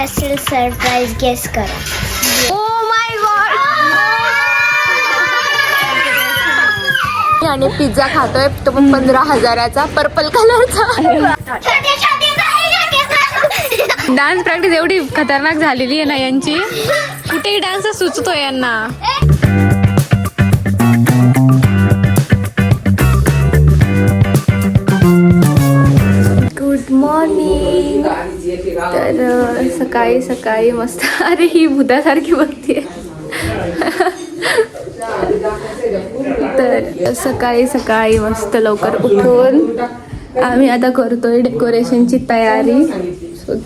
असेल surprise guess करा. ओ my God आणि पिझ्झा खातोय तो पण पंधरा हजाराचा पर्पल कलरचा डान्स प्रॅक्टिस एवढी खतरनाक झालेली आहे ना यांची. कुठेही डान्स सुचतोय यांना. सकाळी सकाळी मस्त. अरे ही भूतासारखी बघते तर सकाळी सकाळी मस्त लवकर उठून आम्ही आता करतोय डेकोरेशनची तयारी.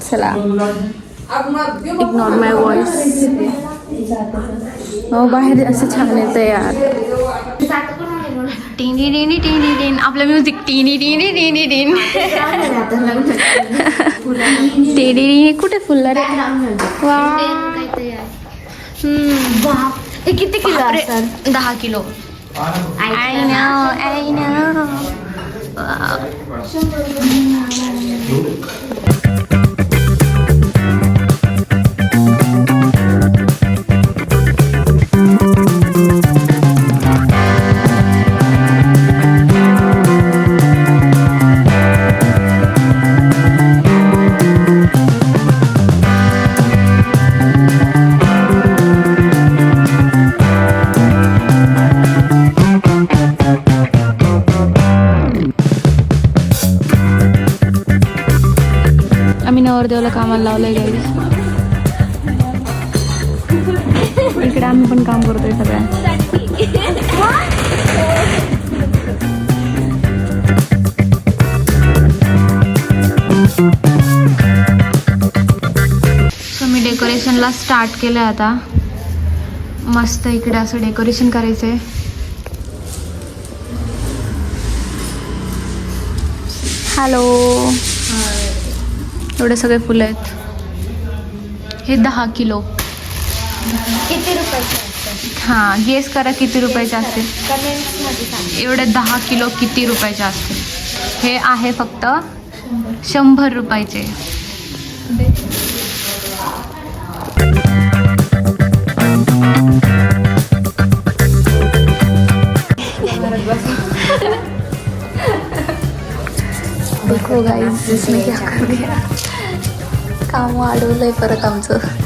चला. इग्नोर माय वॉइस हो बाहेर असं छान येतं यार टिनी टिनी टिनी टिन आपलं music tiny tiny tiny tin tiny tiny कुठे फुलला रे वा हम्म. किती किलो असतात दहा kilo I know I know देवला कामाला लावलंय गाई इकडे आम्ही पण काम करतोय सगळ्या. सो मी डेकोरेशनला स्टार्ट केलं आता. मस्त इकडे असं डेकोरेशन करायचं आहे हॅलो एवढे सगळे फुलं आहेत. हे दहा किलो. किती रुपयाचे हां गेस करा किती रुपयाचे असतील. एवढे दहा किलो किती रुपयाचे असतील. हे आहे फक्त शंभर रुपयाचे. देखो गाईज जिसने क्या कर दिया काम वाढवलंय परत आमचं.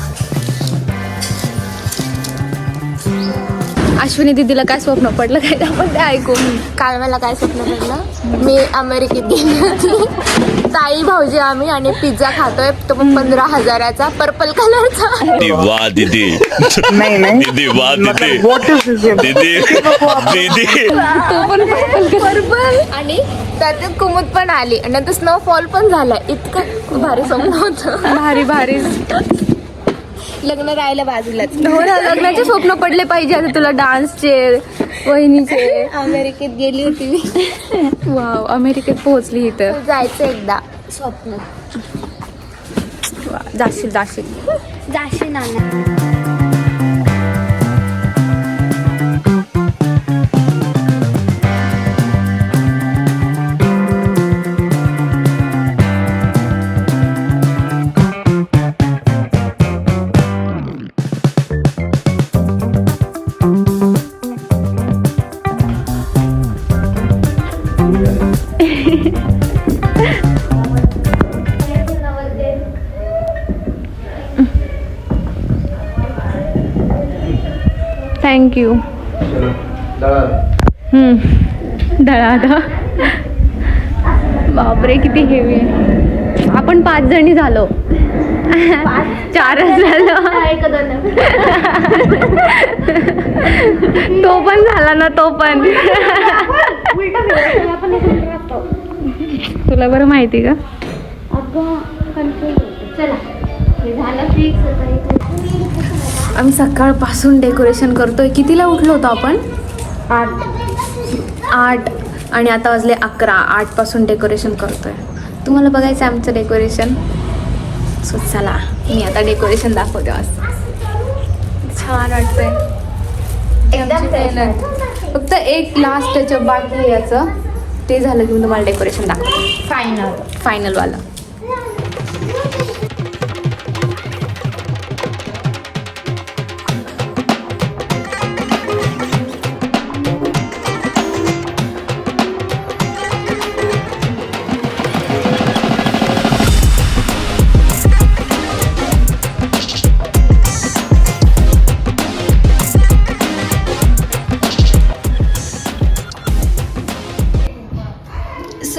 अश्विनी दीदीला काय स्वप्न पडलं काय आपण ते ऐकून काल मला काय स्वप्न पडलं? मी अमेरिकेत गेली होती. ताई भाऊजी आम्ही आणि पिझ्झा खातोय. तो पण पंधरा हजाराचा पर्पल कलरचा. वाह दीदी. नहीं नहीं. दीदी वाह दीदी. दीदी दीदी. तो पण पर्पल आणि त्यात कुमुद पण आली. आणि नंतर स्नोफॉल पण झाला इतकं भारी स्वप्न होतं. भारी भारी. लग्न राहिलं बाजूलाच हो ना लग्नाचे स्वप्न पडले पाहिजे आता तुला डान्सचे वहिनीचे. अमेरिकेत गेली होती मी. वाव अमेरिकेत पोहोचली इथं जायचं एकदा. स्वप्न. वा, जाशील जाशील. जाशी नाना थँक्यू दळादा बापरे किती हेवी आहे. आपण पाच जणी झालो. चारच झालो. तो पण झाला ना तो पण. तुला बरं माहिती का? चला. झालं फिक्स आम्ही सकाळपासून डेकोरेशन करतोय. कितीला उठलो होतो आपण? आठ. आठ. आणि आता वाजले अकरा. आठपासून डेकोरेशन करतोय. तुम्हाला बघायचं आहे आमचं डेकोरेशन. सो चला मी आता डेकोरेशन दाखवते आज छान वाटतंय. फक्त एक लास्ट त्याच्या बाकी आहे याचं. ते झालं की मी तुम्हाला डेकोरेशन दाखवते. फायनल फायनलवालं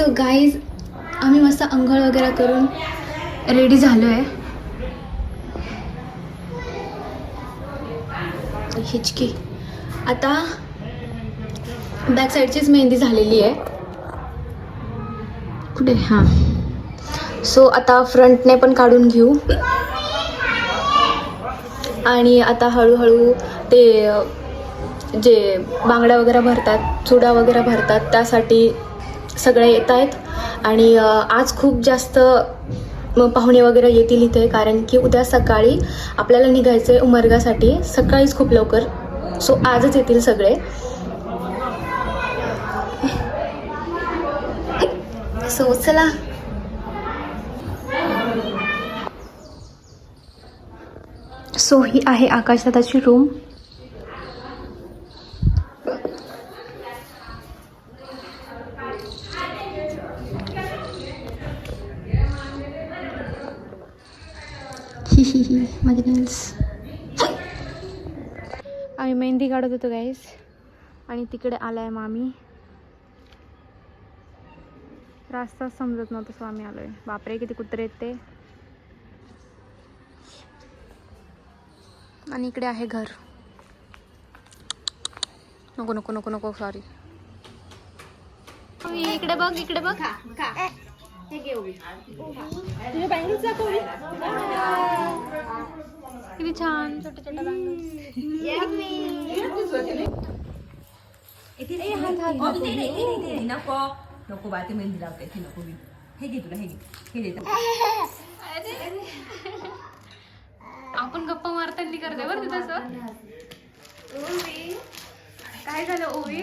गाईज आम्ही मस्त अंघोळ वगैरे करून रेडी झालो आहे हिचकी. आता बॅक साईडचीच मेहंदी झालेली आहे. कुठे? हां. सो आता फ्रंटने पण काढून घेऊ. आणि आता हळूहळू ते जे बांगड्या वगैरे भरतात चुडा वगैरे भरतात त्यासाठी सगळे येत आहेत. आणि आज खूप जास्त पाहुणे वगैरे येतील इथे कारण की उद्या सकाळी आपल्याला निघायचं आहे उमरगासाठी. सकाळीच खूप लवकर. सो आजच येतील सगळे. सो चला. सो ही आहे आकाशदादाची रूम ही ही ही माझे नेल्स आम्ही मेहंदी काढत होतो गाईस आणि तिकडे आलाय मामी. रास्ताच समजत नव्हतं सो आम्ही आलोय. बापरे किती कुत्रे आहेत ते. आणि इकडे आहे घर. नको नको नको नको सॉरी इकडे बघ इकडे बघ. किती छान छोटे छोटे नको नको बा ते मेहंदी लावते ती नको मी. हे घे तुला हे घे. हे आपण गप्पा मारताना करते बरं तसं काय झालं ओवी?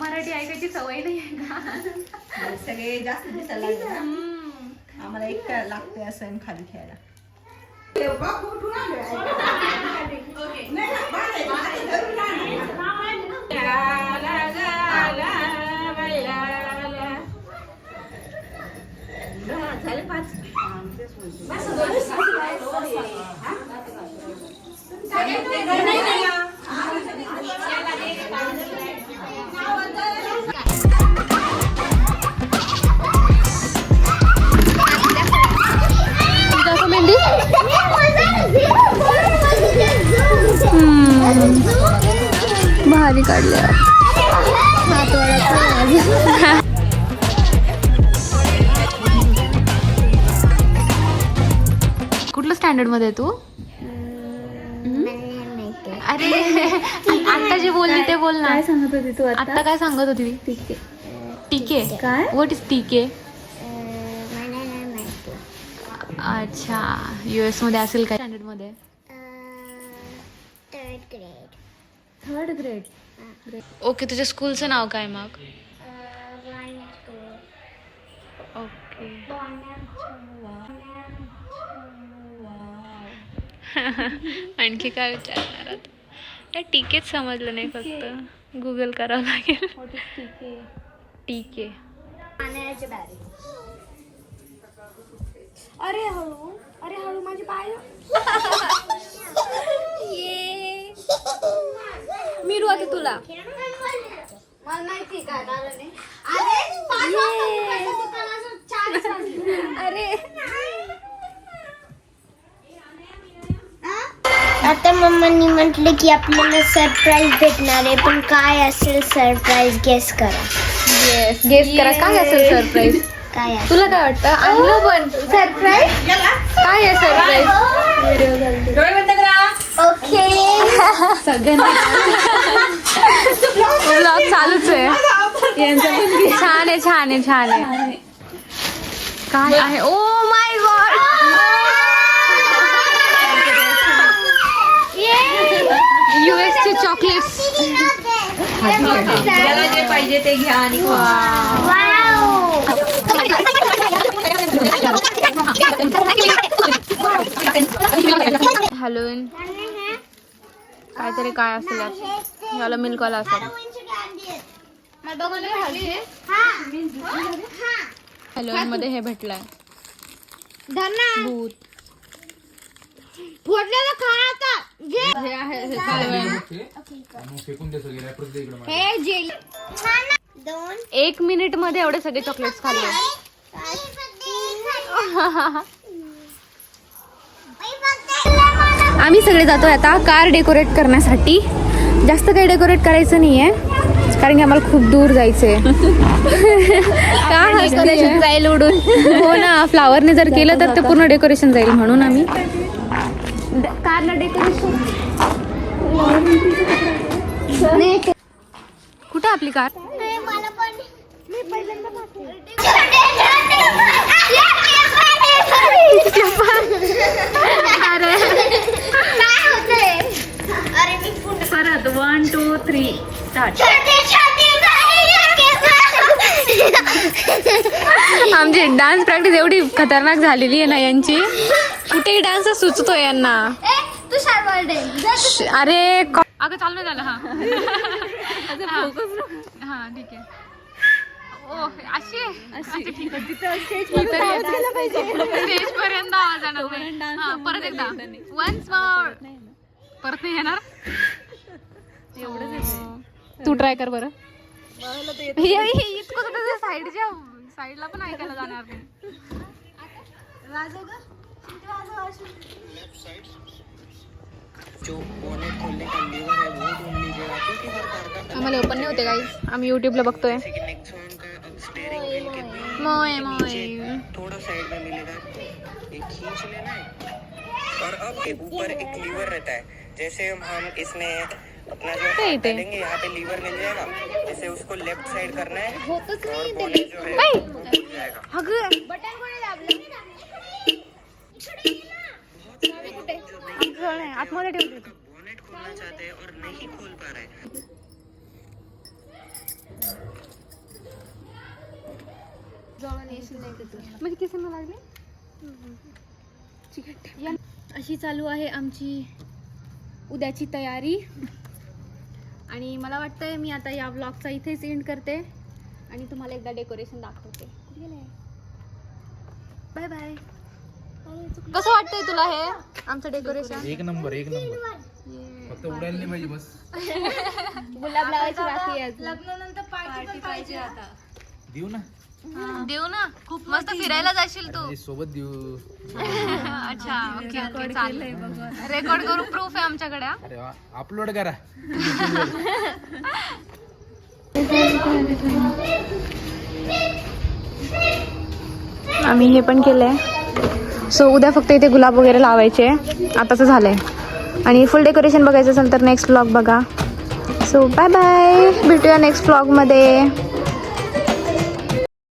मराठी ऐकायची सवय नाही आहे का? सगळे जास्त दिसायला. आम्हाला एक लागते असं खाली खेळायला. भारी काढल्या कुठलं स्टँडर्डमध्ये आहे तू? आता जे बोलली ते बोल ना. काय सांगत होती तू आता? आता काय सांगत होती? ठीक आहे टीके? काय? व्हॉट इज टीके? अच्छा युएसमध्ये असेल काय स्टँडर्डमध्ये? Third grade third grade okay तुझ्या स्कूलचं नाव काय मग? ओके आणखी काय विचारणार नाही टीकेच समजलं नाही फक्त. गुगल करावं लागेल. टीके. पाण्याचे बॅग अरे हळू अरे हळू माझे पाय ये. मी आता तुला. मला माहिती काय कारण आहे अरे मम्मांनी म्हटलं की आपल्याला सरप्राईज भेटणार आहे पण काय असेल सरप्राईज गेस करा. येस गेस करा. काय असेल सरप्राईज काय असेल? तुला काय वाटतं? आणलं पण. सरप्राईज काय आहे सरप्राईज डोळे बंद करा ओके ब्लॉग चालूच आहे. छान आहे छान आहे छान आहे. काय आहे? ओ माय गॉड युएस चे चॉकलेट्स त्याला जे पाहिजे ते घ्या आणि हॅलोविन काहीतरी काय असेल. याला मिल्कवाला असेल. हॅलोविनमध्ये हे भेटलंय. भूत. फोडलेलं खा. आता हे आहे हे Halloween. हे जेली. दोन एक मिनिटमध्ये एवढे सगळे चॉकलेट्स खाल्ले. आम्ही सगळे जातोय आता कार डेकोरेट करण्यासाठी. जास्त काही डेकोरेट करायचं नाहीये कारण की आम्हाला खूप दूर जायचंय. का डेकोरेशन जाईल उडून. हो ना फ्लावरने जर केलं तर ते पूर्ण डेकोरेशन जाईल म्हणून आम्ही. कारला डेकोरेशन कुठं आपली कार? अरे. परत वन टू थ्री आमची डान्स प्रॅक्टिस एवढी खतरनाक झालेली आहे ना यांची. कुठेही डान्स सुचतोय यांना. अरे अगं चालू झालं हा. हा. ठीक आहे. ओ अशी स्टेज पर्यंत आवाज येणार नाही. हा, परत एकदा. वन्स मोर परत नाही येणार. तू ट्राय कर बरं. हे- हे इतकं साईडच्या साईडला पण ऐकायला जाणार नाही आम्हाला ओपन नाही होते काही आम्ही युट्यूबला बघतोय मोय मोय थोड़ा साइड में मिलेगा। ये खींच लेना है। और अब के ऊपर एक लीवर रहता है। जैसे हम हम इसमें अपना जो ते हाथ इथे. डालेंगे यहाँ पे लीवर मिल जाएगा। जैसे उसको लेफ्ट साइड करना है और बोनेट जो है ऐ! वो खुल जाएगा अगं आतमध्ये ठेवते बोनेट खोलना चाहते हैं और नहीं खोल पा रहे हैं. म्हणजे किसन लागले? अशी चालू आहे आमची उद्याची तयारी. आणि मला वाटतंय मी आता या ब्लॉगचा इथेच एंड करते. आणि तुम्हाला एकदा डेकोरेशन दाखवते. बाय बाय कसं वाटतंय तुला हे? आमचं डेकोरेशन एक नंबर एक नंबर. फक्त उडायला नाही पाहिजे बस. गुलाब लावायची बाकी आहे अजून. देऊ ना. देऊ ना. खूप मस्त फिरायला जाशील तू. सोबत देऊ. अच्छा ओके ओके चालेल. रेकॉर्ड करू प्रूफ आहे आमच्याकडे हा. अरे वा अपलोड करा. आम्ही हे पण केलंय. सो उद्या फक्त इथे गुलाब वगैरे लावायचे. आताचं झालं आहे आणि फुल डेकोरेशन बघायचं असेल तर नेक्स्ट ब्लॉग बघा. सो बाय बाय भेटूया नेक्स्ट ब्लॉगमध्ये